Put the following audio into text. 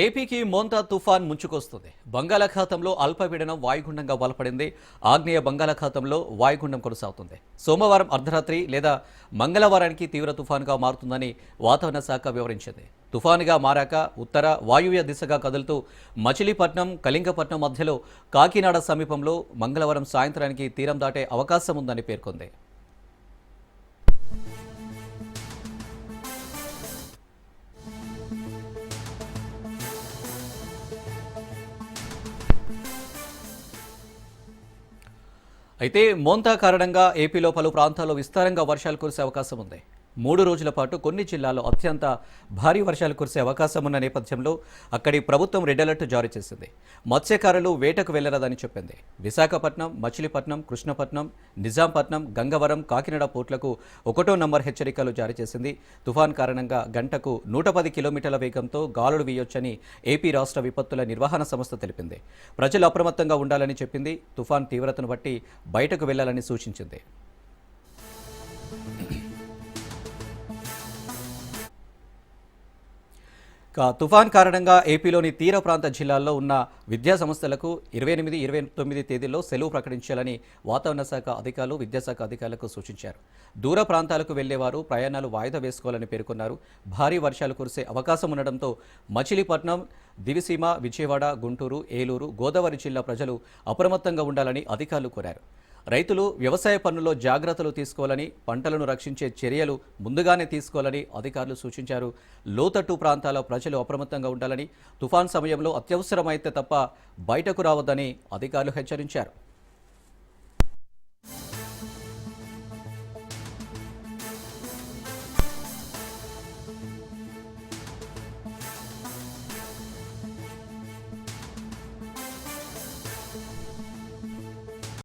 ఏపీకి మోంతా తుఫాన్ ముంచుకొస్తుంది. బంగాళాఖాతంలో అల్పపీడనం వాయుగుండంగా బలపడింది ఆగ్నేయ బంగాళాఖాతంలో వాయుగుండం కొనసాగుతుంది. సోమవారం అర్ధరాత్రి లేదా మంగళవారానికి తీవ్ర తుఫానుగా మారుతుందని వాతావరణ శాఖ వివరించింది. తుఫానుగా మారాక ఉత్తర వాయువ్య దిశగా కదులుతూ మచిలీపట్నం కళింగపట్నం మధ్యలో కాకినాడ సమీపంలో మంగళవారం సాయంత్రానికి తీరం దాటే అవకాశం ఉందని పేర్కొంది. అయితే మోంతా కారణంగా ఏపీలో పలు ప్రాంతాల్లో విస్తారంగా వర్షాలు కురిసే అవకాశం ఉంది. మూడు రోజుల పాటు కొన్ని జిల్లాల్లో అత్యంత భారీ వర్షాలు కురిసే అవకాశం ఉన్న నేపథ్యంలో అక్కడి ప్రభుత్వం రెడ్ అలర్ట్ జారీ చేసింది. మత్స్యకారులు వేటకు వెళ్ళరాదని చెప్పింది. విశాఖపట్నం మచిలీపట్నం కృష్ణపట్నం నిజాంపట్నం గంగవరం కాకినాడ పోర్టులకు ఒకటో నంబర్ హెచ్చరికలు జారీ చేసింది. తుఫాన్ కారణంగా గంటకు నూట పది కిలోమీటర్ల వేగంతో గాలులు వీయొచ్చని ఏపీ రాష్ట్ర విపత్తుల నిర్వహణ సంస్థ తెలిపింది. ప్రజలు అప్రమత్తంగా ఉండాలని చెప్పింది. తుఫాన్ తీవ్రతను బట్టి బయటకు వెళ్ళాలని సూచించింది. తుఫాన్ కారణంగా ఏపీలోని తీర ప్రాంత జిల్లాల్లో ఉన్న విద్యా సంస్థలకు ఇరవై ఎనిమిది ఇరవై తొమ్మిది తేదీల్లో సెలవు ప్రకటించాలని వాతావరణ శాఖ అధికారులు విద్యాశాఖ అధికారులకు సూచించారు. దూర ప్రాంతాలకు వెళ్ళేవారు ప్రయాణాలు వాయిదా వేసుకోవాలని పేర్కొన్నారు. భారీ వర్షాలు కురిసే అవకాశం ఉండడంతో మచిలీపట్నం దివిసీమ విజయవాడ గుంటూరు ఏలూరు గోదావరి జిల్లా ప్రజలు అప్రమత్తంగా ఉండాలని అధికారులు కోరారు. రైతులు వ్యవసాయ పనుల్లో జాగ్రత్తలు తీసుకోవాలని పంటలను రక్షించే చర్యలు ముందుగానే తీసుకోవాలని అధికారులు సూచించారు. లోతట్టు ప్రాంతాల ప్రజలు అప్రమత్తంగా ఉండాలని తుఫాన్ సమయంలో అత్యవసరమైతే తప్ప బయటకు రావద్దని అధికారులు హెచ్చరించారు.